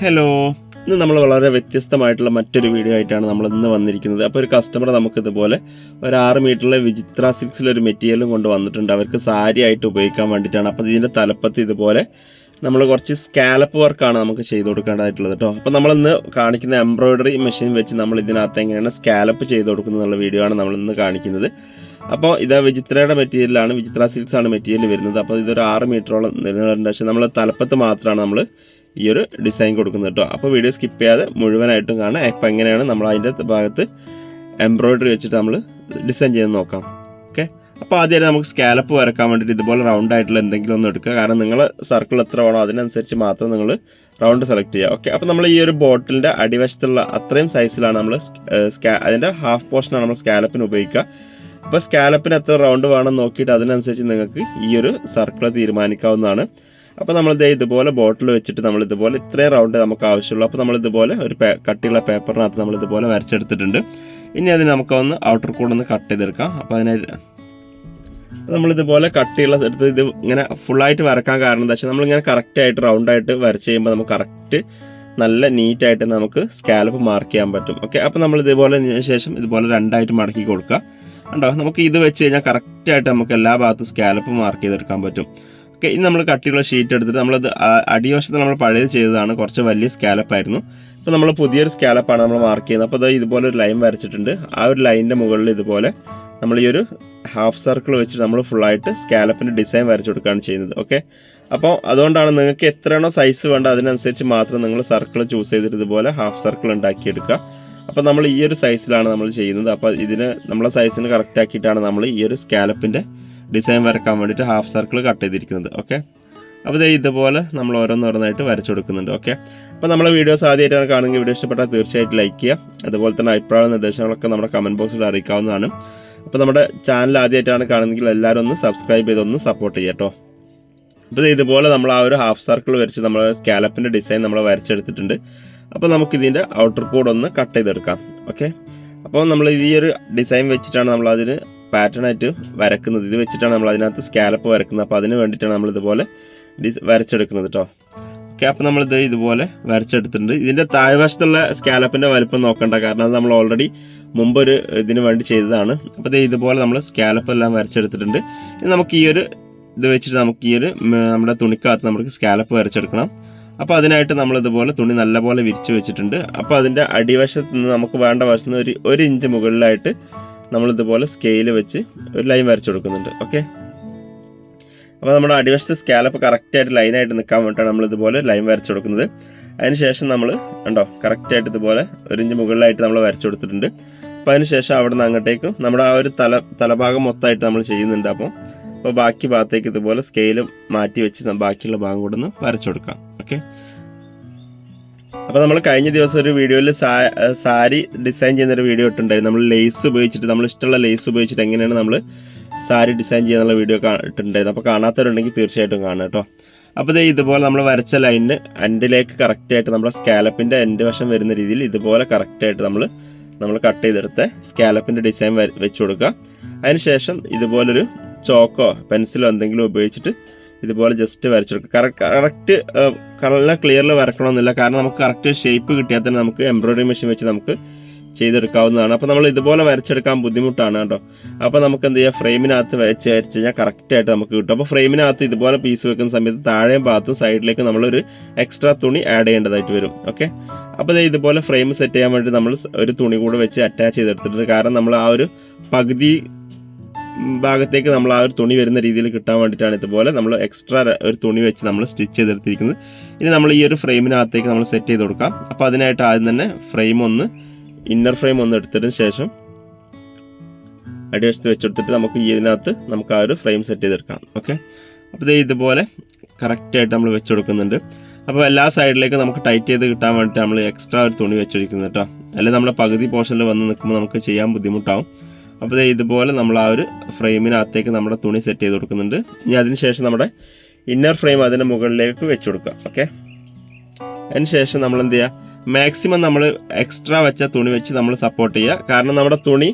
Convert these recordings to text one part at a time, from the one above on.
Hello ഇന്ന് നമ്മൾ വളരെ വ്യത്യസ്തമായിട്ടുള്ള മറ്റൊരു വീഡിയോ ആയിട്ടാണ് നമ്മൾ ഇന്ന് വന്നിരിക്കുന്നത്. അപ്പോൾ ഒരു കസ്റ്റമർ നമുക്ക് ഇതുപോലെ ഒരു ആറ് മീറ്ററിലെ വിചിത്ര സിൽക്സിൽ ഒരു മെറ്റീരിയലും കൊണ്ട് വന്നിട്ടുണ്ട്. അവർക്ക് സാരി ആയിട്ട് ഉപയോഗിക്കാൻ വേണ്ടിയിട്ടാണ്. അപ്പോൾ ഇതിന്റെ തലപ്പത്ത് ഇതുപോലെ നമ്മൾ കുറച്ച് സ്കാലപ്പ് വർക്കാണ് നമുക്ക് ചെയ്ത് കൊടുക്കേണ്ടതായിട്ടുള്ളത് കേട്ടോ. അപ്പോൾ നമ്മളിന്ന് കാണിക്കുന്ന എംബ്രോയിഡറി മെഷീൻ വെച്ച് നമ്മൾ ഇതിനകത്ത് എങ്ങനെയാണ് സ്കാലപ്പ് ചെയ്ത് കൊടുക്കുന്നത് എന്നുള്ള വീഡിയോ ആണ് നമ്മൾ ഇന്ന് കാണിക്കുന്നത്. അപ്പോൾ ഇത് വിചിത്രയുടെ മെറ്റീരിയലാണ് വിചിത്ര സിൽക്സ് ആണ് മെറ്റീരിയൽ വരുന്നത്. അപ്പോൾ ഇതൊരു ആറ് മീറ്ററോളം വരുന്നുണ്ട് പക്ഷേ നമ്മൾ തലപ്പത്ത് മാത്രമാണ് നമ്മൾ ഈ ഒരു ഡിസൈൻ കൊടുക്കുന്നത് കേട്ടോ അപ്പോൾ വീഡിയോ സ്കിപ്പ് ചെയ്യാതെ മുഴുവനായിട്ടും കാണാം. അപ്പോൾ എങ്ങനെയാണ് നമ്മൾ അതിന്റെ ഭാഗത്ത് എംബ്രോയിഡറി വെച്ചിട്ട് നമ്മൾ ഡിസൈൻ ചെയ്ത് നോക്കാം. ഓക്കെ അപ്പോൾ ആദ്യമായിട്ട് നമുക്ക് സ്കാലപ്പ് വരക്കാൻ വേണ്ടിയിട്ട് ഇതുപോലെ റൗണ്ട് ആയിട്ടുള്ള എന്തെങ്കിലും ഒന്ന് എടുക്കുക. കാരണം നിങ്ങൾ സർക്കിൾ എത്ര വേണോ അതിനനുസരിച്ച് മാത്രം നിങ്ങൾ റൗണ്ട് സെലക്ട് ചെയ്യുക. ഓക്കെ അപ്പോൾ നമ്മൾ ഈ ഒരു ബോട്ടിലിന്റെ അടിവശത്തുള്ള അത്രയും സൈസിലാണ് നമ്മൾ സ്കാ അതിന്റെ ഹാഫ് പോർഷനാണ് നമ്മൾ സ്കാലപ്പിന് ഉപയോഗിക്കുക. അപ്പോൾ സ്കാലപ്പിന് എത്ര റൗണ്ട് വേണം നോക്കിയിട്ട് അതിനനുസരിച്ച് നിങ്ങൾക്ക് ഈ ഒരു സർക്കിൾ തീരുമാനിക്കാവുന്നതാണ്. അപ്പോൾ നമ്മൾ ദേ ഇതുപോലെ ബോട്ടിൽ വെച്ചിട്ട് നമ്മൾ ഇതുപോലെ ഇത്രയും റൗണ്ട് നമുക്ക് ആവശ്യമുള്ളൂ. അപ്പോൾ നമ്മൾ ഇതുപോലെ ഒരു കട്ടിയുള്ള പേപ്പറിനകത്ത് നമ്മൾ ഇതുപോലെ വരച്ചെടുത്തിട്ടുണ്ട്. ഇനി അതിന് നമുക്കൊന്ന് ഔട്ടർ കൂടെ ഒന്ന് കട്ട് ചെയ്തെടുക്കാം. അപ്പോൾ അതിനെ നമ്മളിതുപോലെ കട്ടിയുള്ള എടുത്ത് ഇത് ഇങ്ങനെ ഫുള്ളായിട്ട് വരക്കാൻ കാരണം എന്താ വെച്ചാൽ നമ്മളിങ്ങനെ കറക്റ്റായിട്ട് റൗണ്ടായിട്ട് വരച്ച് ചെയ്യുമ്പോൾ നമുക്ക് കറക്റ്റ് നല്ല നീറ്റായിട്ട് നമുക്ക് സ്കാലപ്പ് മാർക്ക് ചെയ്യാൻ പറ്റും. ഓക്കെ അപ്പോൾ നമ്മൾ ഇതുപോലെ ശേഷം ഇതുപോലെ രണ്ടായിട്ട് മടക്കി കൊടുക്കുക. ഉണ്ടോ നമുക്ക് ഇത് വെച്ച് കഴിഞ്ഞാൽ കറക്റ്റായിട്ട് നമുക്ക് എല്ലാ ഭാഗത്തും സ്കാലപ്പ് മാർക്ക് ചെയ്തെടുക്കാൻ പറ്റും. ഓക്കെ ഇനി നമ്മൾ കട്ടിയുള്ള ഷീറ്റ് എടുത്തിട്ട് നമ്മളത് അടിവശത്ത് നമ്മൾ പഴയത് ചെയ്തതാണ്. കുറച്ച് വലിയ സ്കാലപ്പായിരുന്നു അപ്പോൾ നമ്മൾ പുതിയൊരു സ്കാലപ്പാണ് നമ്മൾ മാർക്ക് ചെയ്യുന്നത്. അപ്പോൾ അത് ഇതുപോലെ ഒരു ലൈൻ വരച്ചിട്ടുണ്ട്. ആ ഒരു ലൈനിന്റെ മുകളിൽ ഇതുപോലെ നമ്മൾ ഈ ഒരു ഹാഫ് സർക്കിൾ വെച്ചിട്ട് നമ്മൾ ഫുള്ളായിട്ട് സ്കാലപ്പിന്റെ ഡിസൈൻ വരച്ചു കൊടുക്കുകയാണ് ചെയ്യുന്നത്. ഓക്കെ? അപ്പോൾ അതുകൊണ്ടാണ് നിങ്ങൾക്ക് എത്രയാണോ സൈസ് വേണ്ട അതിനനുസരിച്ച് മാത്രം നിങ്ങൾ സർക്കിൾ ചൂസ് ചെയ്തിട്ട് ഇതുപോലെ ഹാഫ് സർക്കിൾ ഉണ്ടാക്കിയെടുക്കുക. അപ്പോൾ നമ്മൾ ഈ ഒരു സൈസിലാണ് നമ്മൾ ചെയ്യുന്നത്. അപ്പോൾ ഇതിന് നമ്മളെ സൈസിന് കറക്റ്റ് ആക്കിയിട്ടാണ് നമ്മൾ ഈ ഒരു സ്കാലപ്പിന്റെ ഡിസൈൻ വരക്കാൻ വേണ്ടിയിട്ട് ഹാഫ് സർക്കിൾ കട്ട് ചെയ്തിരിക്കുന്നത് ഓക്കെ അപ്പോൾ ഇതേ ഇതുപോലെ നമ്മൾ ഓരോന്നോരോന്നായിട്ട് വരച്ചു കൊടുക്കുന്നുണ്ട് ഓക്കെ അപ്പോൾ നമ്മളെ വീഡിയോസ് ആദ്യമായിട്ടാണ് കാണുമെങ്കിൽ വീഡിയോ ഇഷ്ടപ്പെട്ടാൽ തീർച്ചയായിട്ടും ലൈക്ക് ചെയ്യുക. അതുപോലെ തന്നെ അഭിപ്രായ നിർദ്ദേശങ്ങളൊക്കെ നമ്മുടെ കമന്റ് ബോക്സിൽ അറിയിക്കാവുന്നതാണ്. അപ്പോൾ നമ്മുടെ ചാനൽ ആദ്യമായിട്ടാണ് കാണുന്നതെങ്കിൽ എല്ലാവരും ഒന്ന് സബ്സ്ക്രൈബ് ചെയ്തൊന്ന് സപ്പോർട്ട് ചെയ്യുക കേട്ടോ. അപ്പോൾ ഇതുപോലെ നമ്മൾ ആ ഒരു ഹാഫ് സർക്കിൾ വരച്ച് നമ്മൾ സ്കാലപ്പിന്റെ ഡിസൈൻ നമ്മൾ വരച്ചെടുത്തിട്ടുണ്ട്. അപ്പോൾ നമുക്കിതിന്റെ ഔട്ടർ കോഡ് ഒന്ന് കട്ട് ചെയ്തെടുക്കാം ഓക്കെ അപ്പോൾ നമ്മൾ ഈ ഒരു ഡിസൈൻ വെച്ചിട്ടാണ് നമ്മൾ അതിന് പാറ്റേൺ ആയിട്ട് വരക്കുന്നത്. ഇത് വെച്ചിട്ടാണ് നമ്മൾ അതിനകത്ത് സ്കാലപ്പ് വരക്കുന്നത്. അപ്പോൾ അതിന് വേണ്ടിയിട്ടാണ് നമ്മൾ ഇതുപോലെ ഡിസ് വരച്ചെടുക്കുന്നത് കേട്ടോ ഓക്കെ അപ്പോൾ നമ്മളിത് ഇതുപോലെ വരച്ചെടുത്തിട്ടുണ്ട്. ഇതിന്റെ താഴ്വശത്തുള്ള സ്കാലപ്പിന്റെ വലുപ്പം നോക്കണ്ട. കാരണം അത് നമ്മൾ ഓൾറെഡി മുമ്പൊരു ഇതിന് വേണ്ടി ചെയ്തതാണ്. അപ്പോൾ ഇത് ഇതുപോലെ നമ്മൾ സ്കാലപ്പ് എല്ലാം വരച്ചെടുത്തിട്ടുണ്ട്. ഇനി നമുക്ക് ഈ ഒരു ഇത് വെച്ചിട്ട് നമുക്ക് ഈ ഒരു നമ്മുടെ തുണിക്കകത്ത് നമുക്ക് സ്കാലപ്പ് വരച്ചെടുക്കണം. അപ്പോൾ അതിനായിട്ട് നമ്മൾ ഇതുപോലെ തുണി നല്ലപോലെ വിരിച്ചു വെച്ചിട്ടുണ്ട്. അപ്പോൾ അതിന്റെ അടിവശത്ത് നിന്ന് നമുക്ക് വേണ്ട വശത്ത് നിന്ന് ഒരു ഒരു ഇഞ്ച് മുകളിലായിട്ട് നമ്മളിതുപോലെ സ്കെയിൽ വെച്ച് ഒരു ലൈൻ വരച്ചു കൊടുക്കുന്നുണ്ട്. ഓക്കെ അപ്പോൾ നമ്മുടെ അടിവശത്ത് സ്കാലപ്പ് കറക്റ്റായിട്ട് ലൈനായിട്ട് നിൽക്കാൻ വേണ്ടിയിട്ടാണ് നമ്മൾ ഇതുപോലെ ലൈൻ വരച്ചു കൊടുക്കുന്നത്. അതിനുശേഷം നമ്മൾ കണ്ടോ കറക്റ്റായിട്ട് ഇതുപോലെ ഒരു ഇഞ്ച് മുകളിലായിട്ട് നമ്മൾ വരച്ചു കൊടുത്തിട്ടുണ്ട്. അപ്പോൾ അതിനുശേഷം അവിടെ നിന്ന് അങ്ങോട്ടേക്കും നമ്മുടെ ആ ഒരു തല തലഭാഗം മൊത്തമായിട്ട് നമ്മൾ ചെയ്യുന്നുണ്ട്. അപ്പോൾ അപ്പോൾ ബാക്കി ഭാഗത്തേക്ക് ഇതുപോലെ സ്കെയിൽ മാറ്റി വെച്ച് ബാക്കിയുള്ള ഭാഗം കൂടെ ഒന്ന് വരച്ചു കൊടുക്കാം. ഓക്കെ അപ്പോൾ നമ്മൾ കഴിഞ്ഞ ദിവസം ഒരു വീഡിയോയിൽ സാരി ഡിസൈൻ ചെയ്യുന്ന ഒരു വീഡിയോ ഇട്ടുണ്ടായിരുന്നു നമ്മൾ ലേസ് ഉപയോഗിച്ചിട്ട് നമ്മൾ ഇഷ്ടമുള്ള ലേസ് ഉപയോഗിച്ചിട്ട് എങ്ങനെയാണ് നമ്മൾ സാരി ഡിസൈൻ ചെയ്യാനുള്ള വീഡിയോ ഇട്ടുണ്ടായിരുന്നു അപ്പോൾ കാണാത്തവരുണ്ടെങ്കിൽ തീർച്ചയായിട്ടും കാണാം കേട്ടോ. അപ്പോൾ ദേ ഇതുപോലെ നമ്മൾ വരച്ച ലൈനിന് എൻഡിലേക്ക് കറക്റ്റായിട്ട് നമ്മുടെ സ്കാലപ്പിന്റെ എൻഡ് വശം വരുന്ന രീതിയിൽ ഇതുപോലെ കറക്റ്റായിട്ട് നമ്മൾ നമ്മൾ കട്ട് ചെയ്തെടുത്ത് സ്കാലപ്പിന്റെ ഡിസൈൻ വെച്ച് കൊടുക്കുക. അതിനുശേഷം ഇതുപോലൊരു ചോക്കോ പെൻസിലോ എന്തെങ്കിലും ഉപയോഗിച്ചിട്ട് ഇതുപോലെ ജസ്റ്റ് വരച്ചെടുക്കുക കറക്റ്റ് കറക്റ്റ് നല്ല ക്ലിയറിൽ വരക്കണമെന്നില്ല. കാരണം നമുക്ക് കറക്റ്റ് ഷേപ്പ് കിട്ടിയാൽ തന്നെ നമുക്ക് എംബ്രോയിഡറി മെഷീൻ വെച്ച് നമുക്ക് ചെയ്തെടുക്കാവുന്നതാണ്. അപ്പോൾ നമ്മൾ ഇതുപോലെ വരച്ചെടുക്കാൻ ബുദ്ധിമുട്ടാണ് കേട്ടോ. അപ്പോൾ നമുക്ക് എന്ത് ചെയ്യാം? ഫ്രെയിമിനകത്ത് വെച്ച് വരച്ച് കഴിഞ്ഞാൽ കറക്റ്റായിട്ട് നമുക്ക് കിട്ടും. അപ്പോൾ ഫ്രെയിമിനകത്ത് ഇതുപോലെ പീസ് വെക്കുന്ന സമയത്ത് താഴെയും ഭാഗത്തും സൈഡിലേക്ക് നമ്മളൊരു എക്സ്ട്രാ തുണി ആഡ് ചെയ്യേണ്ടതായിട്ട് വരും. ഓക്കെ അപ്പോൾ ഇതുപോലെ ഫ്രെയിം സെറ്റ് ചെയ്യാൻ വേണ്ടി നമ്മൾ ഒരു തുണി കൂടെ വെച്ച് അറ്റാച്ച് ചെയ്തെടുത്തിട്ടുണ്ട്. കാരണം നമ്മൾ ആ ഒരു പകുതി ഭാഗത്തേക്ക് നമ്മൾ ആ ഒരു തുണി വരുന്ന രീതിയിൽ കിട്ടാൻ വേണ്ടിയിട്ടാണ് ഇതുപോലെ നമ്മൾ എക്സ്ട്രാ ഒരു തുണി വെച്ച് നമ്മൾ സ്റ്റിച്ച് ചെയ്തെടുത്തിരിക്കുന്നത്. ഇനി നമ്മൾ ഈ ഒരു ഫ്രെയിമിനകത്തേക്ക് നമ്മൾ സെറ്റ് ചെയ്ത് കൊടുക്കാം. അപ്പോൾ അതിനായിട്ട് ആദ്യം തന്നെ ഫ്രെയിം ഒന്ന് ഇന്നർ ഫ്രെയിം ഒന്ന് എടുത്തതിന് ശേഷം അടിവശത്ത് വെച്ചെടുത്തിട്ട് നമുക്ക് ഇതിനകത്ത് നമുക്ക് ആ ഒരു ഫ്രെയിം സെറ്റ് ചെയ്തെടുക്കാം. ഓക്കെ അപ്പോൾ ഇതുപോലെ കറക്റ്റായിട്ട് നമ്മൾ വെച്ച് കൊടുക്കുന്നുണ്ട് അപ്പോൾ എല്ലാ സൈഡിലേക്കും നമുക്ക് ടൈറ്റ് ചെയ്ത് കിട്ടാൻ വേണ്ടിയിട്ട് നമ്മൾ എക്സ്ട്രാ ഒരു തുണി വെച്ചൊടിക്കുന്നത് കേട്ടോ. അല്ലെങ്കിൽ നമ്മുടെ പകുതി പോർഷനിൽ വന്ന് നിൽക്കുമ്പോൾ നമുക്ക് ചെയ്യാൻ ബുദ്ധിമുട്ടാവും. അപ്പോൾ ഇതുപോലെ നമ്മൾ ആ ഒരു ഫ്രെയിമിനകത്തേക്ക് നമ്മുടെ തുണി സെറ്റ് ചെയ്ത് കൊടുക്കുന്നുണ്ട്. ഇനി അതിനുശേഷം നമ്മുടെ ഇന്നർ ഫ്രെയിം അതിന്റെ മുകളിലേക്ക് വെച്ച് കൊടുക്കുക. ഓക്കെ അതിന് ശേഷം നമ്മൾ എന്ത് ചെയ്യുക? മാക്സിമം നമ്മൾ എക്സ്ട്രാ വെച്ച തുണി വെച്ച് നമ്മൾ സപ്പോർട്ട് ചെയ്യുക. കാരണം നമ്മുടെ തുണി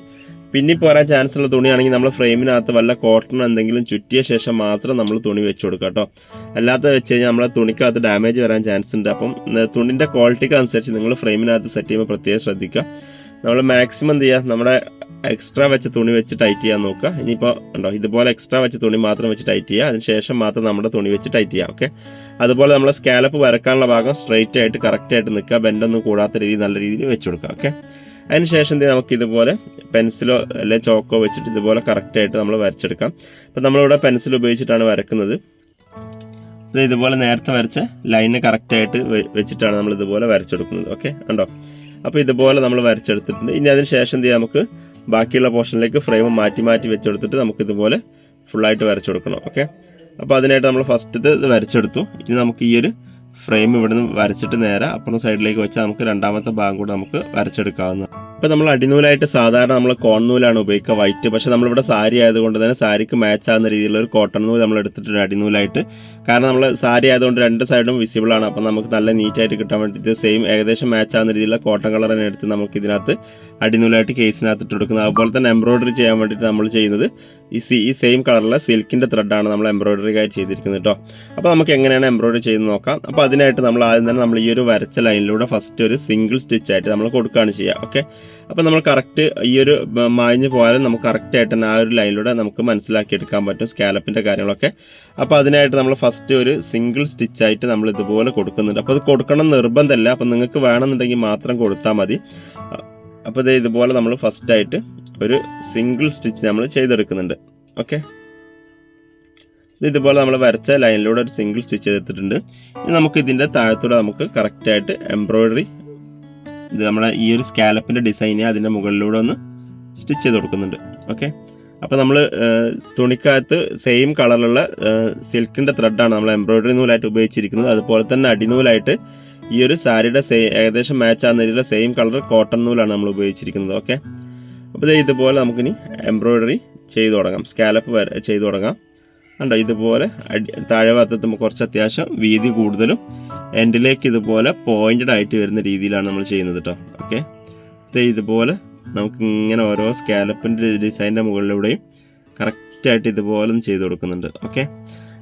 പിന്നി പോരാൻ ചാൻസ് ഉള്ള തുണിയാണെങ്കിൽ നമ്മൾ ഫ്രെയിമിനകത്ത് വല്ല കോട്ടൺ എന്തെങ്കിലും ചുറ്റിയ ശേഷം മാത്രം നമ്മൾ തുണി വെച്ച് കൊടുക്കുക കേട്ടോ. അല്ലാത്ത വെച്ച് കഴിഞ്ഞാൽ നമ്മളെ തുണിക്കകത്ത് ഡാമേജ് വരാൻ ചാൻസ് ഉണ്ട്. അപ്പം തുണിന്റെ ക്വാളിറ്റിക്ക് അനുസരിച്ച് നിങ്ങൾ ഫ്രെയിമിനകത്ത് സെറ്റ് ചെയ്യുമ്പോൾ പ്രത്യേകം ശ്രദ്ധിക്കുക. നമ്മൾ മാക്സിമം എന്ത് ചെയ്യുക? നമ്മുടെ എക്സ്ട്രാ വെച്ച തുണി വെച്ച് ടൈറ്റ് ചെയ്യാൻ നോക്കുക. ഇനിയിപ്പോൾ ഉണ്ടോ ഇതുപോലെ എക്സ്ട്രാ വെച്ച തുണി മാത്രം വെച്ച് ടൈറ്റ് ചെയ്യുക. അതിനുശേഷം മാത്രം നമ്മുടെ തുണി വെച്ച് ടൈറ്റ് ചെയ്യുക ഓക്കെ അതുപോലെ നമ്മൾ സ്കാലപ്പ് വരക്കാനുള്ള ഭാഗം സ്ട്രെയിറ്റ് ആയിട്ട് കറക്റ്റ് ആയിട്ട് നിൽക്കുക. ബെൻഡൊന്നും കൂടാത്ത രീതിയിൽ നല്ല രീതിയിൽ വെച്ച് കൊടുക്കുക ഓക്കെ അതിനുശേഷം എന്ത് ചെയ്യാം, നമുക്ക് ഇതുപോലെ പെൻസിലോ അല്ലെ ചോക്കോ വെച്ചിട്ട് ഇതുപോലെ കറക്റ്റായിട്ട് നമ്മൾ വരച്ചെടുക്കാം. അപ്പം നമ്മളിവിടെ പെൻസിൽ ഉപയോഗിച്ചിട്ടാണ് വരക്കുന്നത്. ഇത് ഇതുപോലെ നേരത്തെ വരച്ച ലൈന് കറക്റ്റായിട്ട് വെച്ചിട്ടാണ് നമ്മൾ ഇതുപോലെ വരച്ചെടുക്കുന്നത് ഓക്കെ ഉണ്ടോ അപ്പോൾ ഇതുപോലെ നമ്മൾ വരച്ചെടുത്തിട്ടുണ്ട്. ഇനി അതിന് ശേഷം എന്ത് ചെയ്യാം? നമുക്ക് ബാക്കിയുള്ള പോർഷനിലേക്ക് ഫ്രെയിം മാറ്റി മാറ്റി വെച്ചെടുത്തിട്ട് നമുക്ക് ഇതുപോലെ ഫുള്ളായിട്ട് വരച്ചു കൊടുക്കണം ഓക്കെ? അപ്പോൾ അതിനായിട്ട് നമ്മൾ ഫസ്റ്റ് ഇത് വരച്ചെടുത്തു. ഇനി നമുക്ക് ഈ ഒരു ഫ്രെയിം ഇവിടെ നിന്ന് വരച്ചിട്ട് നേരെ അപ്പുറം സൈഡിലേക്ക് വെച്ചാൽ നമുക്ക് രണ്ടാമത്തെ ഭാഗം കൂടെ നമുക്ക് വരച്ചെടുക്കാവുന്നതാണ്. ഇപ്പോൾ നമ്മൾ അടിനൂലായിട്ട് സാധാരണ നമ്മൾ കോൺ നൂലാണ് ഉപയോഗിക്കുക വൈറ്റ് പക്ഷെ നമ്മളിവിടെ സാരി ആയതുകൊണ്ട് തന്നെ സാരിക്ക് മാച്ച് ആകുന്ന രീതിയിലുള്ള ഒരു കോട്ടൺ നൂൽ നമ്മൾ എടുത്തിട്ടുണ്ട് അടിനൂലായിട്ട്. കാരണം നമ്മൾ സാരി ആയതുകൊണ്ട് രണ്ട് സൈഡും വിസിബിൾ ആണ്. അപ്പം നമുക്ക് നല്ല നീറ്റായിട്ട് കിട്ടാൻ വേണ്ടിയിട്ട് സെയിം ഏകദേശം മാച്ച് ആകുന്ന രീതിയിലുള്ള കോട്ടൺ കളർ തന്നെ എടുത്ത് നമുക്ക് ഇതിനകത്ത് അടിനൂലായിട്ട് കേസിനകത്ത് ഇട്ട് കൊടുക്കുന്നത്. അതുപോലെ തന്നെ എംബ്രോയിഡറി ചെയ്യാൻ വേണ്ടിയിട്ട് നമ്മൾ ചെയ്യുന്നത് ഈ സി ഈ സെയിം കളറിലെ സിൽക്കിന്റെ ത്രെഡാണ് നമ്മൾ എംബ്രോയിഡറി കാര്യം ചെയ്തിരിക്കുന്നത് കേട്ടോ അപ്പോൾ നമുക്ക് എങ്ങനെയാണ് എംബ്രോയിഡറി ചെയ്ത് നോക്കാം. അപ്പോൾ അതിനായിട്ട് നമ്മൾ ആദ്യം തന്നെ നമ്മൾ ഈ ഒരു വരച്ച ലൈനിലൂടെ ഫസ്റ്റ് ഒരു സിംഗിൾ സ്റ്റിച്ച് ആയിട്ട് നമ്മൾ കൊടുക്കുകയാണ് ചെയ്യുക. ഓക്കെ അപ്പോൾ നമ്മൾ കറക്റ്റ് ഈ ഒരു മായഞ്ഞ് പോയാലും നമുക്ക് കറക്റ്റ് ആയിട്ട് തന്നെ ആ ഒരു ലൈനിലൂടെ നമുക്ക് മനസ്സിലാക്കിയെടുക്കാൻ പറ്റും സ്കാലപ്പിന്റെ കാര്യങ്ങളൊക്കെ. അപ്പോൾ അതിനായിട്ട് നമ്മൾ ഫസ്റ്റ് ഒരു സിംഗിൾ സ്റ്റിച്ചായിട്ട് നമ്മൾ ഇതുപോലെ കൊടുക്കുന്നുണ്ട്. അപ്പോൾ അത് കൊടുക്കണം നിർബന്ധമല്ല. അപ്പോൾ നിങ്ങൾക്ക് വേണമെന്നുണ്ടെങ്കിൽ മാത്രം കൊടുത്താൽ മതി. അപ്പോൾ ഇത് ഇതുപോലെ നമ്മൾ ഫസ്റ്റായിട്ട് ഒരു സിംഗിൾ സ്റ്റിച്ച് നമ്മൾ ചെയ്തെടുക്കുന്നുണ്ട്. ഓക്കെ ഇതുപോലെ നമ്മൾ വരച്ച ലൈനിലൂടെ ഒരു സിംഗിൾ സ്റ്റിച്ച് ചെയ്തെടുത്തിട്ടുണ്ട്. ഇനി നമുക്ക് ഇതിന്റെ താഴത്തൂടെ നമുക്ക് കറക്റ്റായിട്ട് എംബ്രോയിഡറി ഇത് നമ്മുടെ ഈ ഒരു സ്കാലപ്പിന്റെ ഡിസൈനെ അതിന്റെ മുകളിലൂടെ ഒന്ന് സ്റ്റിച്ച് ചെയ്ത് കൊടുക്കുന്നുണ്ട്. ഓക്കെ അപ്പോൾ നമ്മൾ തുണിക്കകത്ത് സെയിം കളറിലുള്ള സിൽക്കിന്റെ ത്രെഡാണ് നമ്മൾ എംബ്രോയിഡറി നൂലായിട്ട് ഉപയോഗിച്ചിരിക്കുന്നത്. അതുപോലെ തന്നെ അടിനൂലായിട്ട് ഈ ഒരു സാരിയുടെ സേ ഏകദേശം മാച്ച് ആകുന്ന രീതിയിലുള്ള സെയിം കളർ കോട്ടൺ നൂലാണ് നമ്മൾ ഉപയോഗിച്ചിരിക്കുന്നത്. ഓക്കെ അപ്പോൾ ഇതുപോലെ നമുക്കിനി എംബ്രോയിഡറി ചെയ്തു തുടങ്ങാം. സ്കാലപ്പ് വരെ ചെയ്തു തുടങ്ങാം. കണ്ടോ? ഇതുപോലെ അടി താഴെ ഭാഗത്ത് നമുക്ക് കുറച്ച് അത്യാവശ്യം വീതി കൂടുതലും എൻഡിലേക്ക് ഇതുപോലെ പോയിന്റഡ് ആയിട്ട് വരുന്ന രീതിയിലാണ് നമ്മൾ ചെയ്യുന്നത് കേട്ടോ ഓക്കെ ഇതുപോലെ നമുക്ക് ഇങ്ങനെ ഓരോ സ്കാലപ്പിന്റെ ഡിസൈനിന്റെ മുകളിലൂടെയും കറക്റ്റായിട്ട് ഇതുപോലെ ചെയ്ത് കൊടുക്കുന്നുണ്ട്. ഓക്കെ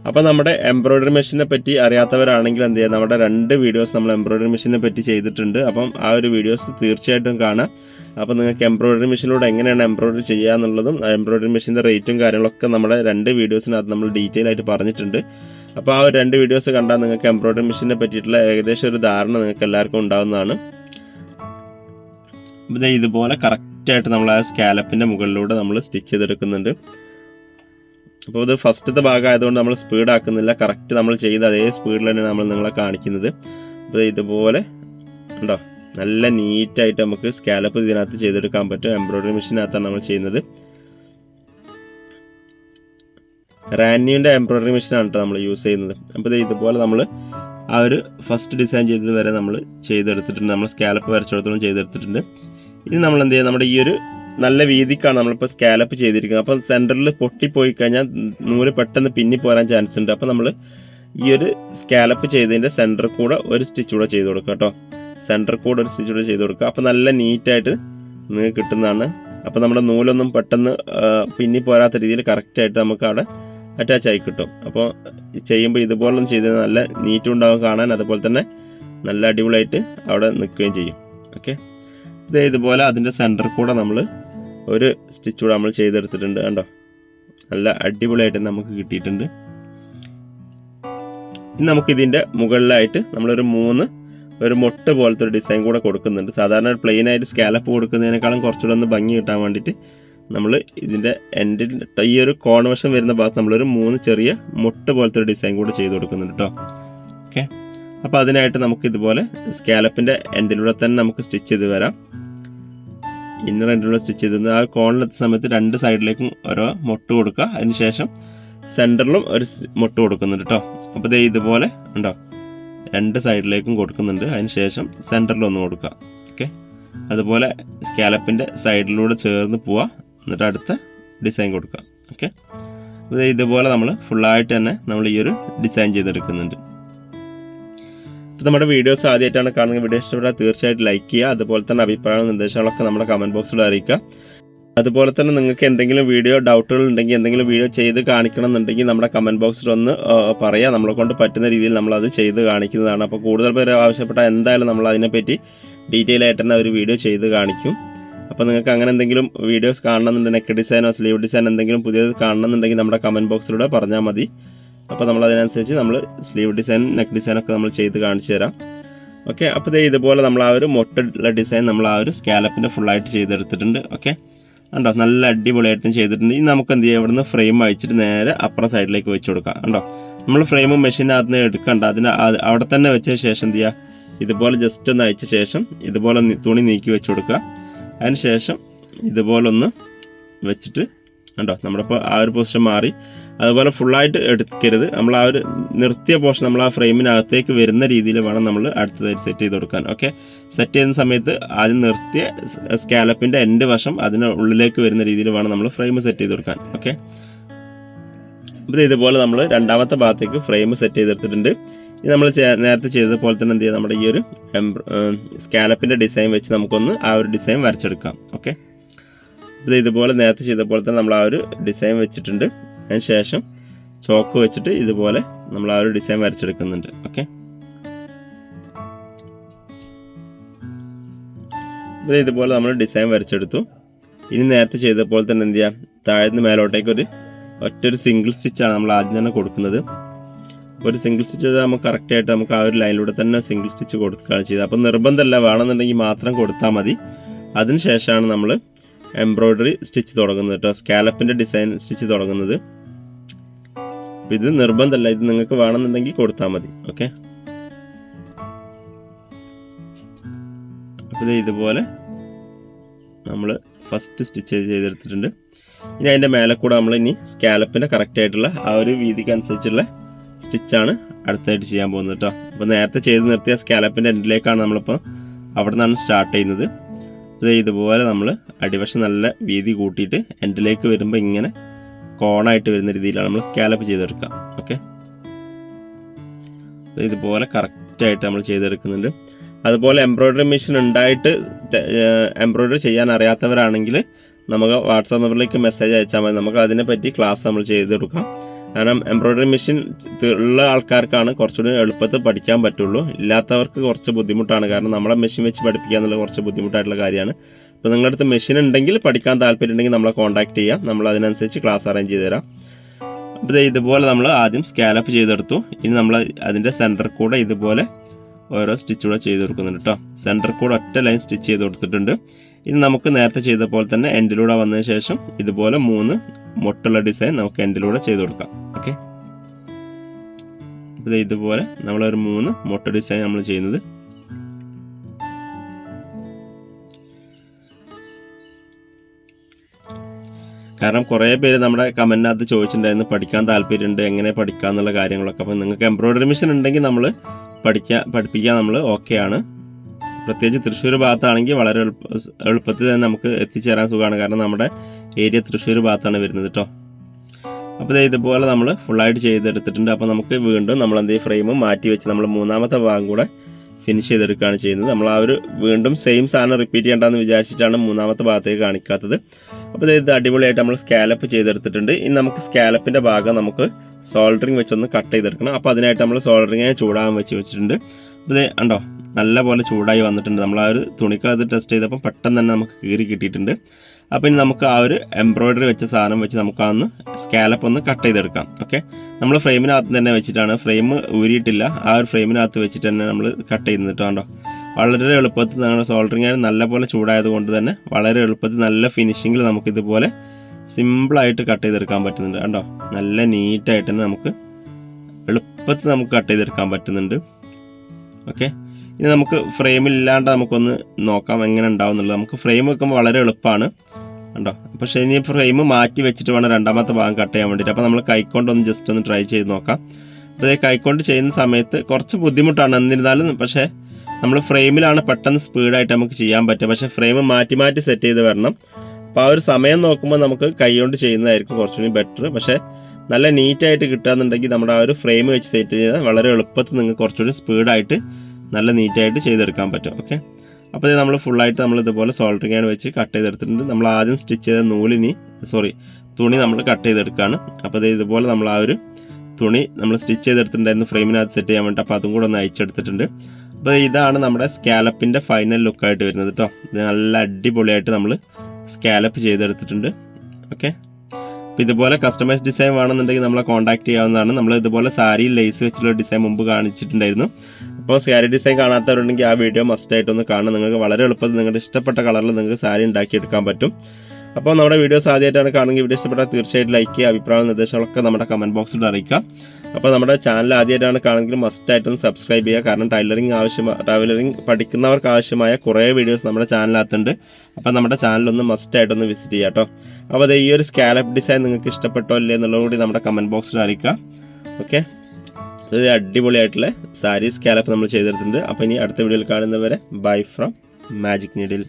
അപ്പോൾ നമ്മുടെ എംബ്രോയ്ഡറി മെഷീനെ പറ്റി അറിയാത്തവരാണെങ്കിൽ എന്ത് ചെയ്യുക നമ്മുടെ രണ്ട് വീഡിയോസ് നമ്മൾ എംബ്രോയ്ഡറി മെഷീനെ പറ്റി ചെയ്തിട്ടുണ്ട്. അപ്പം ആ ഒരു വീഡിയോസ് തീർച്ചയായിട്ടും കാണാം. അപ്പോൾ നിങ്ങൾക്ക് എംബ്രോയ്ഡറി മെഷീനിലൂടെ എങ്ങനെയാണ് എംബ്രോയ്ഡറി ചെയ്യുക എന്നുള്ളതും എംബ്രോയ്ഡറി മെഷീന്റെ റേറ്റും കാര്യങ്ങളൊക്കെ നമ്മുടെ രണ്ട് വീഡിയോസിനകത്ത് നമ്മൾ ഡീറ്റെയിൽ ആയിട്ട് പറഞ്ഞിട്ടുണ്ട്. അപ്പോൾ ആ ഒരു രണ്ട് വീഡിയോസ് കണ്ടാൽ നിങ്ങൾക്ക് എംബ്രോയിഡറി മെഷീനെ പറ്റിയിട്ടുള്ള ഏകദേശം ഒരു ധാരണ നിങ്ങൾക്ക് എല്ലാവർക്കും ഉണ്ടാകുന്നതാണ് പിന്നെ ഇതുപോലെ കറക്റ്റായിട്ട് നമ്മൾ ആ സ്കാലപ്പിന്റെ മുകളിലൂടെ നമ്മൾ സ്റ്റിച്ച് ചെയ്തെടുക്കുന്നുണ്ട്. അപ്പോൾ ഇത് ഫസ്റ്റത്തെ ഭാഗമായതുകൊണ്ട് നമ്മൾ സ്പീഡ് ആക്കുന്നില്ല. കറക്റ്റ് നമ്മൾ ചെയ്ത അതേ സ്പീഡിൽ തന്നെയാണ് നമ്മൾ നിങ്ങളെ കാണിക്കുന്നത്. അപ്പോൾ ഇതുപോലെ ഉണ്ടോ നല്ല നീറ്റായിട്ട് നമുക്ക് സ്കാലപ്പ് ഇതിനകത്ത് ചെയ്തെടുക്കാൻ പറ്റും. എംബ്രോയിഡറി മെഷീനകത്താണ് നമ്മൾ ചെയ്യുന്നത്. റാന്യൂന്റെ എംബ്രോയിഡറി മെഷീനാണ് കേട്ടോ നമ്മൾ യൂസ് ചെയ്യുന്നത്. അപ്പോൾ ഇതുപോലെ നമ്മൾ ആ ഒരു ഫസ്റ്റ് ഡിസൈൻ ചെയ്തത് വരെ നമ്മൾ ചെയ്തെടുത്തിട്ടുണ്ട്. നമ്മൾ സ്കാലപ്പ് വരച്ചെടുത്തോളം ചെയ്തെടുത്തിട്ടുണ്ട്. ഇനി നമ്മൾ എന്ത് ചെയ്യുക നമ്മുടെ ഈ ഒരു നല്ല വീതിക്കാണ് നമ്മളിപ്പോൾ സ്കാലപ്പ് ചെയ്തിരിക്കുന്നത്. അപ്പോൾ സെന്ററിൽ പൊട്ടിപ്പോയി കഴിഞ്ഞാൽ നൂൽ പെട്ടെന്ന് പിന്നി പോരാൻ ചാൻസ് ഉണ്ട്. അപ്പോൾ നമ്മൾ ഈ ഒരു സ്കാലപ്പ് ചെയ്തതിന്റെ സെന്റർ കൂടെ ഒരു സ്റ്റിച്ച് കൂടെ ചെയ്ത് കൊടുക്കുക കേട്ടോ സെന്റർ കൂടെ ഒരു സ്റ്റിച്ച് കൂടെ ചെയ്ത് കൊടുക്കുക. അപ്പോൾ നല്ല നീറ്റായിട്ട് നിങ്ങൾക്ക് കിട്ടുന്നതാണ്. അപ്പോൾ നമ്മുടെ നൂലൊന്നും പെട്ടെന്ന് പിന്നി പോരാത്ത രീതിയിൽ കറക്റ്റായിട്ട് നമുക്ക് അവിടെ അറ്റാച്ച് ആയി കിട്ടും. അപ്പോൾ ചെയ്യുമ്പോൾ ഇതുപോലൊന്നും ചെയ്ത് നല്ല നീറ്റും ഉണ്ടാവും കാണാൻ. അതുപോലെ തന്നെ നല്ല അടിപൊളിയായിട്ട് അവിടെ നിൽക്കുകയും ചെയ്യും. ഓക്കെ ഇത് ഇതുപോലെ അതിന്റെ സെന്റർ കൂടെ നമ്മൾ ഒരു സ്റ്റിച്ച് കൂടെ നമ്മൾ ചെയ്തെടുത്തിട്ടുണ്ട് കണ്ടോ? നല്ല അടിപൊളിയായിട്ട് നമുക്ക് കിട്ടിയിട്ടുണ്ട്. ഇനി നമുക്കിതിന്റെ മുകളിലായിട്ട് നമ്മളൊരു മൂന്ന് ഒരു മൊട്ട് പോലത്തെ ഒരു ഡിസൈൻ കൂടെ കൊടുക്കുന്നുണ്ട്. സാധാരണ പ്ലെയിൻ ആയിട്ട് സ്കാലപ്പ് കൊടുക്കുന്നതിനേക്കാളും കുറച്ചുകൂടെ ഒന്ന് ഭംഗി കിട്ടാൻ വേണ്ടിയിട്ട് നമ്മൾ ഇതിന്റെ എൻഡിൽ ഈ ഒരു കോൺവശം വരുന്ന ഭാഗത്ത് നമ്മളൊരു മൂന്ന് ചെറിയ മുട്ട് പോലത്തെ ഒരു ഡിസൈൻ കൂടെ ചെയ്ത് കൊടുക്കുന്നുണ്ട് കേട്ടോ ഓക്കെ അപ്പോൾ അതിനായിട്ട് നമുക്ക് ഇതുപോലെ സ്കാലപ്പിന്റെ എൻഡിലൂടെ തന്നെ നമുക്ക് സ്റ്റിച്ച് ചെയ്ത് വരാം. ഇന്നർ എൻഡിലൂടെ സ്റ്റിച്ച് ചെയ്ത് ആ കോണിലെത്തുന്ന സമയത്ത് രണ്ട് സൈഡിലേക്കും ഓരോ മുട്ട് കൊടുക്കുക. അതിനുശേഷം സെന്ററിലും ഒരു മുട്ട് കൊടുക്കുന്നുണ്ട് കേട്ടോ അപ്പോൾ ദേ ഇതുപോലെ ഉണ്ടോ? രണ്ട് സൈഡിലേക്കും കൊടുക്കുന്നുണ്ട്. അതിനുശേഷം സെന്ററിലൊന്ന് കൊടുക്കുക. ഓക്കെ അതുപോലെ സ്കാലപ്പിന്റെ സൈഡിലൂടെ ചേർന്ന് പോവുക. എന്നിട്ട് അടുത്ത ഡിസൈൻ കൊടുക്കുക ഓക്കെ അപ്പോൾ ഇതുപോലെ നമ്മൾ ഫുള്ളായിട്ട് തന്നെ നമ്മൾ ഈ ഒരു ഡിസൈൻ ചെയ്തെടുക്കുന്നുണ്ട്. അപ്പോൾ നമ്മുടെ വീഡിയോസ് ആദ്യമായിട്ടാണ് കാണുന്നത്. വീഡിയോ ഇഷ്ടപ്പെട്ടാൽ തീർച്ചയായിട്ടും ലൈക്ക് ചെയ്യുക. അതുപോലെ തന്നെ അഭിപ്രായങ്ങളും നിർദ്ദേശങ്ങളൊക്കെ നമ്മുടെ കമന്റ് ബോക്സിൽ അറിയിക്കുക. അതുപോലെ തന്നെ നിങ്ങൾക്ക് എന്തെങ്കിലും വീഡിയോ ഡൗട്ടുകൾ ഉണ്ടെങ്കിൽ എന്തെങ്കിലും വീഡിയോ ചെയ്ത് കാണിക്കണം എന്നുണ്ടെങ്കിൽ നമ്മുടെ കമന്റ് ബോക്സിൽ ഒന്ന് പറയാം. നമ്മളെ കൊണ്ട് പറ്റുന്ന രീതിയിൽ നമ്മളത് ചെയ്ത് കാണിക്കുന്നതാണ്. അപ്പോൾ കൂടുതൽ പേര് ആവശ്യപ്പെട്ടാൽ എന്തായാലും നമ്മൾ അതിനെപ്പറ്റി ഡീറ്റെയിൽ ആയിട്ട് തന്നെ ഒരു വീഡിയോ ചെയ്ത് കാണിക്കും. അപ്പോൾ നിങ്ങൾക്ക് അങ്ങനെ എന്തെങ്കിലും വീഡിയോസ് കാണണമെന്നുണ്ടെങ്കിൽ നെക്ക് ഡിസൈനോ സ്ലീവ് ഡിസൈൻ എന്തെങ്കിലും പുതിയത് കാണണമെന്നുണ്ടെങ്കിൽ നമ്മുടെ കമന്റ് ബോക്സിലൂടെ പറഞ്ഞാൽ മതി. അപ്പോൾ നമ്മൾ അതിനനുസരിച്ച് നമ്മൾ സ്ലീവ് ഡിസൈൻ നെക്ക് ഡിസൈൻ ഒക്കെ നമ്മൾ ചെയ്ത് കാണിച്ചു തരാം. ഓക്കെ അപ്പോൾ ദേ ഇതുപോലെ നമ്മൾ ആ ഒരു മൊട്ടുള്ള ഡിസൈൻ നമ്മൾ ആ ഒരു സ്കാലപ്പിന്റെ ഫുള്ളായിട്ട് ചെയ്തെടുത്തിട്ടുണ്ട്. ഓക്കെ ഉണ്ടോ നല്ല അടിപൊളിയായിട്ടും ചെയ്തിട്ടുണ്ട്. ഇനി നമുക്ക് എന്ത് ചെയ്യാം? ഇവിടുന്ന് ഫ്രെയിം അയച്ചിട്ട് നേരെ അപ്പുറ സൈഡിലേക്ക് വെച്ച് കൊടുക്കാം. ഉണ്ടോ നമ്മൾ ഫ്രെയിം മെഷീനകത്ത് നിന്ന് എടുക്കണ്ട. അതിന് അവിടെ തന്നെ വെച്ച ശേഷം എന്ത് ചെയ്യുക ഇതുപോലെ ജസ്റ്റ് ഒന്ന് അയച്ച ശേഷം ഇതുപോലെ തുണി നീക്കി വെച്ച് കൊടുക്കുക. അതിന് ഇതുപോലൊന്ന് വെച്ചിട്ട് കണ്ടോ? നമ്മളിപ്പോൾ ആ ഒരു പൊസിഷൻ മാറി. അതുപോലെ ഫുള്ളായിട്ട് എടുക്കരുത്. നമ്മൾ ആ ഒരു നിർത്തിയ പോർഷൻ നമ്മൾ ആ ഫ്രെയിമിനകത്തേക്ക് വരുന്ന രീതിയിൽ വേണം നമ്മൾ അടുത്തതായിട്ട് സെറ്റ് ചെയ്ത് കൊടുക്കാൻ. ഓക്കെ സെറ്റ് ചെയ്യുന്ന സമയത്ത് ആദ്യം നിർത്തിയ സ്കാലപ്പിന്റെ എൻഡ് വശം അതിന് ഉള്ളിലേക്ക് വരുന്ന രീതിയിൽ വേണം നമ്മൾ ഫ്രെയിം സെറ്റ് ചെയ്ത് കൊടുക്കാൻ. ഓക്കെ ഇതുപോലെ നമ്മൾ രണ്ടാമത്തെ ഭാഗത്തേക്ക് ഫ്രെയിം സെറ്റ് ചെയ്തെടുത്തിട്ടുണ്ട്. ഇത് നമ്മൾ നേരത്തെ ചെയ്തതുപോലെ തന്നെ എന്ത് ചെയ്യുക നമ്മുടെ ഈ ഒരു സ്കാലപ്പിന്റെ ഡിസൈൻ വെച്ച് നമുക്കൊന്ന് ആ ഒരു ഡിസൈൻ വരച്ചെടുക്കാം. ഓക്കെ? ഇത് ഇതുപോലെ നേരത്തെ ചെയ്ത പോലെ തന്നെ നമ്മൾ ആ ഒരു ഡിസൈൻ വെച്ചിട്ടുണ്ട്. അതിന് ശേഷം ചോക്ക് വെച്ചിട്ട് ഇതുപോലെ നമ്മൾ ആ ഒരു ഡിസൈൻ വരച്ചെടുക്കുന്നുണ്ട്. ഓക്കെ? ഇത് ഇതുപോലെ നമ്മൾ ഡിസൈൻ വരച്ചെടുത്തു. ഇനി നേരത്തെ ചെയ്ത പോലെ തന്നെ എന്ത് ചെയ്യാം? താഴെ നിന്ന് മേലോട്ടേക്ക് ഒരു ഒറ്റൊരു സിംഗിൾ സ്റ്റിച്ചാണ് നമ്മൾ ആദ്യം തന്നെ കൊടുക്കുന്നത്. ഒരു സിംഗിൾ സ്റ്റിച്ച് ചെയ്താൽ നമുക്ക് കറക്റ്റായിട്ട് നമുക്ക് ആ ഒരു ലൈനിലൂടെ തന്നെ സിംഗിൾ സ്റ്റിച്ച് കൊടുക്കുകയാണ് ചെയ്തത്. അപ്പോൾ നിർബന്ധമല്ല വേണമെന്നുണ്ടെങ്കിൽ മാത്രം കൊടുത്താൽ മതി. അതിനുശേഷമാണ് നമ്മൾ എംബ്രോയ്ഡറി സ്റ്റിച്ച് തുടങ്ങുന്നത് കേട്ടോ. സ്കാലപ്പിന്റെ ഡിസൈൻ സ്റ്റിച്ച് തുടങ്ങുന്നത്. ഇത് നിർബന്ധമല്ല ഇത് നിങ്ങൾക്ക് വേണമെന്നുണ്ടെങ്കിൽ കൊടുത്താൽ മതി ഓക്കെ അപ്പോൾ ഇത് ഇതുപോലെ നമ്മൾ ഫസ്റ്റ് സ്റ്റിച്ച് ചെയ്തെടുത്തിട്ടുണ്ട്. ഇനി അതിന്റെ മേലെ കൂടെ നമ്മൾ ഇനി സ്കാലപ്പിന്റെ കറക്റ്റ് ആയിട്ടുള്ള ആ ഒരു വീതിക്ക് അനുസരിച്ചുള്ള സ്റ്റിച്ചാണ് അടുത്തായിട്ട് ചെയ്യാൻ പോകുന്നത് കേട്ടോ അപ്പോൾ നേരത്തെ ചെയ്ത് നിർത്തിയ സ്കാലപ്പിന്റെ എൻഡിലേക്കാണ് നമ്മളിപ്പോൾ അവിടെ നിന്നാണ് സ്റ്റാർട്ട് ചെയ്യുന്നത്. ഇത് ഇതുപോലെ നമ്മൾ അടിവശം നല്ല വീതി കൂട്ടിയിട്ട് എൻഡിലേക്ക് വരുമ്പോൾ ഇങ്ങനെ കോണായിട്ട് വരുന്ന രീതിയിലാണ് നമ്മൾ സ്കാലപ്പ് ചെയ്തെടുക്കുക. ഓക്കെ ഇതുപോലെ കറക്റ്റായിട്ട് നമ്മൾ ചെയ്തെടുക്കുന്നുണ്ട്. അതുപോലെ എംബ്രോയ്ഡറി മെഷീൻ ഉണ്ടായിട്ട് എംബ്രോയ്ഡറി ചെയ്യാൻ അറിയാത്തവരാണെങ്കിൽ നമുക്ക് വാട്സാപ്പ് നമ്പറിലേക്ക് മെസ്സേജ് അയച്ചാൽ മതി. നമുക്ക് അതിനെപ്പറ്റി ക്ലാസ് നമ്മൾ ചെയ്തെടുക്കാം. കാരണം എംബ്രോയ്ഡറി മെഷീൻ ഉള്ള ആൾക്കാർക്കാണ് കുറച്ചുകൂടി എളുപ്പത്തിൽ പഠിക്കാൻ പറ്റുള്ളൂ. ഇല്ലാത്തവർക്ക് കുറച്ച് ബുദ്ധിമുട്ടാണ്. കാരണം നമ്മളെ മെഷീൻ വെച്ച് പഠിപ്പിക്കുക എന്നുള്ളത് കുറച്ച് ബുദ്ധിമുട്ടായിട്ടുള്ള കാര്യമാണ്. അപ്പോൾ നിങ്ങളുടെ അടുത്ത് മെഷീൻ ഉണ്ടെങ്കിൽ പഠിക്കാൻ താല്പര്യം ഉണ്ടെങ്കിൽ നമ്മളെ കോൺടാക്ട് ചെയ്യാം. നമ്മൾ അതിനനുസരിച്ച് ക്ലാസ് അറേഞ്ച് ചെയ്ത് തരാം. അപ്പോൾ ഇതുപോലെ നമ്മൾ ആദ്യം സ്കാലപ്പ് ചെയ്തെടുത്തു. ഇനി നമ്മൾ അതിന്റെ സെന്റർ കൂടെ ഇതുപോലെ ഓരോ സ്റ്റിച്ച് കൂടെ ചെയ്ത് കൊടുക്കുന്നുണ്ട് കേട്ടോ. സെന്റർ കൂടെ ഒറ്റ ലൈൻ സ്റ്റിച്ച് ചെയ്ത് കൊടുത്തിട്ടുണ്ട്. ഇനി നമുക്ക് നേരത്തെ ചെയ്ത പോലെ തന്നെ എൻഡിലൂടെ വന്നതിന് ശേഷം ഇതുപോലെ മൂന്ന് മൊട്ടുള്ള ഡിസൈൻ നമുക്ക് എൻഡിലൂടെ ചെയ്ത് കൊടുക്കാം. ഓക്കെ? അപ്പോൾ ഇതുപോലെ നമ്മളൊരു മൂന്ന് മുട്ട ഡിസൈൻ നമ്മൾ ചെയ്യുന്നത്. കാരണം കുറേ പേര് നമ്മുടെ കമന്റിനകത്ത് ചോദിച്ചിട്ടുണ്ടായിരുന്നു പഠിക്കാൻ താല്പര്യമുണ്ട് എങ്ങനെ പഠിക്കാം എന്നുള്ള കാര്യങ്ങളൊക്കെ. അപ്പം നിങ്ങൾക്ക് എംബ്രോയ്ഡറി മെഷീൻ ഉണ്ടെങ്കിൽ നമ്മൾ പഠിക്കാൻ പഠിപ്പിക്കാൻ നമ്മൾ ഓക്കെയാണ് പ്രത്യേകിച്ച് തൃശ്ശൂർ ഭാഗത്താണെങ്കിൽ വളരെ എളുപ്പ എളുപ്പത്തിൽ തന്നെ നമുക്ക് എത്തിച്ചേരാൻ സുഖമാണ്. കാരണം നമ്മുടെ ഏരിയ തൃശ്ശൂർ ഭാഗത്താണ് വരുന്നത് കേട്ടോ അപ്പോൾ ഇതുപോലെ നമ്മൾ ഫുള്ളായിട്ട് ചെയ്തെടുത്തിട്ടുണ്ട്. അപ്പോൾ നമുക്ക് വീണ്ടും നമ്മൾ എന്ത് ഫ്രെയിം മാറ്റി വെച്ച് നമ്മൾ മൂന്നാമത്തെ ഭാഗം കൂടെ ഫിനിഷ് ചെയ്തെടുക്കുകയാണ് ചെയ്യുന്നത്. നമ്മൾ ആ ഒരു വീണ്ടും സെയിം സാധനം റിപ്പീറ്റ് ചെയ്യേണ്ടെന്ന് വിചാരിച്ചിട്ടാണ് മൂന്നാമത്തെ ഭാഗത്തേക്ക് കാണിക്കാത്തത്. അപ്പോൾ ഇത് അടിപൊളിയായിട്ട് നമ്മൾ സ്കാലപ്പ് ചെയ്തെടുത്തിട്ടുണ്ട്. ഇനി നമുക്ക് സ്കാലപ്പിന്റെ ഭാഗം നമുക്ക് സോൾഡറിങ് വെച്ചൊന്ന് കട്ട് ചെയ്തെടുക്കണം. അപ്പോൾ അതിനായിട്ട് നമ്മൾ സോൾഡറിങ് ചൂടാകാൻ വെച്ച് വെച്ചിട്ടുണ്ട്. ഇത് ഉണ്ടോ നല്ല പോലെ ചൂടായി വന്നിട്ടുണ്ട്. നമ്മൾ ആ ഒരു തുണിക്കകത്ത് ടെസ്റ്റ് ചെയ്തപ്പോൾ പെട്ടെന്ന് തന്നെ നമുക്ക് കീറി കിട്ടിയിട്ടുണ്ട്. അപ്പോൾ ഇനി നമുക്ക് ആ ഒരു എംബ്രോയ്ഡറി വെച്ച സാധനം വെച്ച് നമുക്ക് അന്ന് സ്കാലപ്പ് ഒന്ന് കട്ട് ചെയ്തെടുക്കാം. ഓക്കെ നമ്മൾ ഫ്രെയിമിനകത്ത് തന്നെ വെച്ചിട്ടാണ്. ഫ്രെയിം ഊരിയിട്ടില്ല. ആ ഒരു ഫ്രെയിമിനകത്ത് വെച്ചിട്ട് തന്നെ നമ്മൾ കട്ട് ചെയ്യുന്നത് കേട്ടോ കണ്ടോ? വളരെ എളുപ്പത്തിൽ നമ്മുടെ സോൾഡറിങ് ആയിട്ട് നല്ല പോലെ ചൂടായത് കൊണ്ട് തന്നെ വളരെ എളുപ്പത്തിൽ നല്ല ഫിനിഷിങ്ങിൽ നമുക്കിതുപോലെ സിമ്പിളായിട്ട് കട്ട് ചെയ്തെടുക്കാൻ പറ്റുന്നുണ്ട്. കണ്ടോ? നല്ല നീറ്റായിട്ട് തന്നെ നമുക്ക് എളുപ്പത്തിൽ നമുക്ക് കട്ട് ചെയ്തെടുക്കാൻ പറ്റുന്നുണ്ട്. ഓക്കെ? ഇനി നമുക്ക് ഫ്രെയിമില്ലാണ്ട് നമുക്കൊന്ന് നോക്കാം എങ്ങനെ ഉണ്ടാവും എന്നുള്ളത്. നമുക്ക് ഫ്രെയിം വെക്കുമ്പോൾ വളരെ എളുപ്പമാണ്. കണ്ടോ? പക്ഷേ ഇനി ഫ്രെയിം മാറ്റി വെച്ചിട്ട് വേണം രണ്ടാമത്തെ ഭാഗം കട്ട് ചെയ്യാൻ വേണ്ടിയിട്ട്. അപ്പോൾ നമ്മൾ കൈക്കൊണ്ടൊന്ന് ജസ്റ്റ് ഒന്ന് ട്രൈ ചെയ്ത് നോക്കാം. അതേ കൈക്കൊണ്ട് ചെയ്യുന്ന സമയത്ത് കുറച്ച് ബുദ്ധിമുട്ടാണ്. എന്നിരുന്നാലും പക്ഷേ നമ്മൾ ഫ്രെയിമിലാണ് പെട്ടെന്ന് സ്പീഡായിട്ട് നമുക്ക് ചെയ്യാൻ പറ്റുക. പക്ഷേ ഫ്രെയിം മാറ്റി മാറ്റി സെറ്റ് ചെയ്ത് വരണം. അപ്പോൾ ആ ഒരു സമയം നോക്കുമ്പോൾ നമുക്ക് കൈ കൊണ്ട് ചെയ്യുന്നതായിരിക്കും കുറച്ചുകൂടി ബെറ്റർ പക്ഷേ നല്ല നീറ്റായിട്ട് കിട്ടുകയെന്നുണ്ടെങ്കിൽ നമ്മുടെ ആ ഒരു ഫ്രെയിം വെച്ച് സെറ്റ് ചെയ്താൽ വളരെ എളുപ്പത്തിൽ നിങ്ങൾക്ക് കുറച്ചുകൂടി സ്പീഡായിട്ട് നല്ല നീറ്റായിട്ട് ചെയ്തെടുക്കാൻ പറ്റും. ഓക്കെ അപ്പോൾ നമ്മൾ ഫുള്ളായിട്ട് നമ്മൾ ഇതുപോലെ സോൾഡറിംഗ് ആണ് വെച്ച് കട്ട് ചെയ്തെടുത്തിട്ടുണ്ട്. നമ്മൾ ആദ്യം സ്റ്റിച്ച് ചെയ്ത നൂലിനി സോറി തുണി നമ്മൾ കട്ട് ചെയ്തെടുക്കുകയാണ്. അപ്പോൾ ഇത് ഇതുപോലെ നമ്മൾ ആ ഒരു തുണി നമ്മൾ സ്റ്റിച്ച് ചെയ്തെടുത്തിട്ടുണ്ടായിരുന്നു ഫ്രെയിമിനകത്ത് സെറ്റ് ചെയ്യാൻ വേണ്ടി അപ്പോൾ അതും കൂടെ ഒന്ന് അയച്ചെടുത്തിട്ടുണ്ട് അപ്പോൾ ഇതാണ് നമ്മുടെ സ്കാലപ്പിന്റെ ഫൈനൽ ലുക്കായിട്ട് വരുന്നത് കേട്ടോ ഇത് നല്ല അടിപൊളിയായിട്ട് നമ്മൾ സ്കാലപ്പ് ചെയ്തെടുത്തിട്ടുണ്ട്. ഓക്കെ അപ്പോൾ ഇതുപോലെ കസ്റ്റമൈസ് ഡിസൈൻ വേണമെന്നുണ്ടെങ്കിൽ നമ്മളെ കോൺടാക്ട് ചെയ്യാവുന്നതാണ്. നമ്മൾ ഇതുപോലെ സാരി ലേസ് വെച്ചുള്ള ഡിസൈൻ മുമ്പ് കാണിച്ചിട്ടുണ്ടായിരുന്നു. അപ്പോൾ സാരി ഡിസൈൻ കാണാത്തവരുണ്ടെങ്കിൽ ആ വീഡിയോ മസ്റ്റായിട്ടൊന്ന് കാണാം നിങ്ങൾക്ക് വളരെ എളുപ്പത്തിൽ നിങ്ങളുടെ ഇഷ്ടപ്പെട്ട കളറിൽ നിങ്ങൾക്ക് സാരി ഉണ്ടാക്കിയെടുക്കാൻ പറ്റും. അപ്പോൾ നമ്മുടെ വീഡിയോസ് ആദ്യമായിട്ടാണ് കാണുമെങ്കിൽ വീഡിയോ ഇഷ്ടപ്പെട്ടാൽ തീർച്ചയായിട്ടും ലൈക്ക് ചെയ്യുക അഭിപ്രായ നിർദ്ദേശങ്ങളൊക്കെ നമ്മുടെ കമന്റ് ബോക്സിൽ അറിയിക്കാം അപ്പോൾ നമ്മുടെ ചാനൽ ആദ്യമായിട്ടാണ് കാണുമെങ്കിൽ മസ്റ്റായിട്ടും സബ്സ്ക്രൈബ് ചെയ്യുക. കാരണം ടൈലറിംഗ് ആവശ്യമായ ടൈലറിംഗ് പഠിക്കുന്നവർക്ക് ആവശ്യമായ കുറേ വീഡിയോസ് നമ്മുടെ ചാനലിനകത്തുണ്ട് അപ്പോൾ നമ്മുടെ ചാനലൊന്ന് മസ്റ്റായിട്ടൊന്ന് വിസിറ്റ് ചെയ്യുക കേട്ടോ. അപ്പോൾ അത് ഈ ഒരു സ്കാലപ്പ് ഡിസൈൻ നിങ്ങൾക്ക് ഇഷ്ടപ്പെട്ടോ ഇല്ലേ എന്നുള്ളത് കൂടി നമ്മുടെ കമന്റ് ബോക്സിൽ അറിയിക്കുക. ഓക്കെ ഇത് അടിപൊളിയായിട്ടുള്ള സാരി സ്കാലപ്പ് നമ്മൾ ചെയ്തെടുത്തിട്ടുണ്ട് അപ്പോൾ ഇനി അടുത്ത വീഡിയോയിൽ കാണുന്നവരെ ബൈ ഫ്രം മാജിക് നീഡിൽ